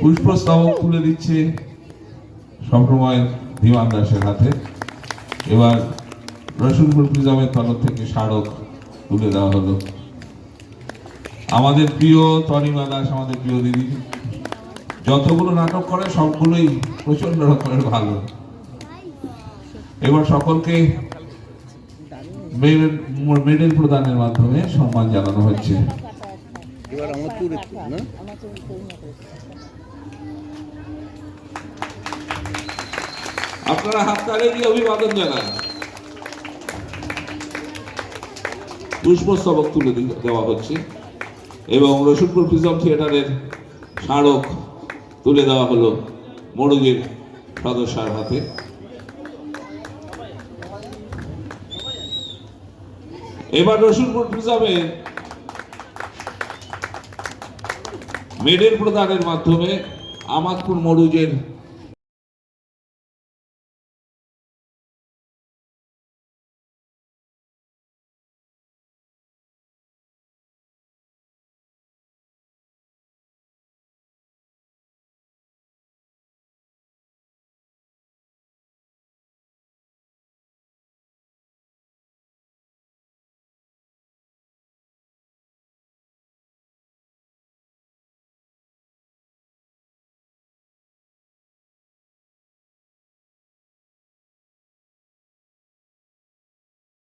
পুষ্পস্তবক তুলে দিচ্ছে সবসময় বিমান দাসের হাতে। এবার রসুলপুর প্রিজমের তরফ থেকে স্মারক তুলে দেওয়া হলো। আমাদের প্রিয় তনিমা দাস, আমাদের প্রিয় দিদি, যতগুলো নাটক করে, সবগুলোই প্রচণ্ড রকমের ভালো। এবার সকলকে মেডেল প্রদানের মাধ্যমে সম্মান জানানো হচ্ছে। এবার আমার একটু না? আপনারা হাত তালে দিয়ে অভিবাদন জানান। পুষ্পস্তবক তুলে দেওয়া হচ্ছে এবং রসুলপুর প্রিজম থিয়েটারের স্মারক তুলে দেওয়া হলো মরুগের সদস্যার হাতে। এবার রসুলপুর প্রিজমের মেডেল প্রদানের মাধ্যমে আমাদপুর মরুজের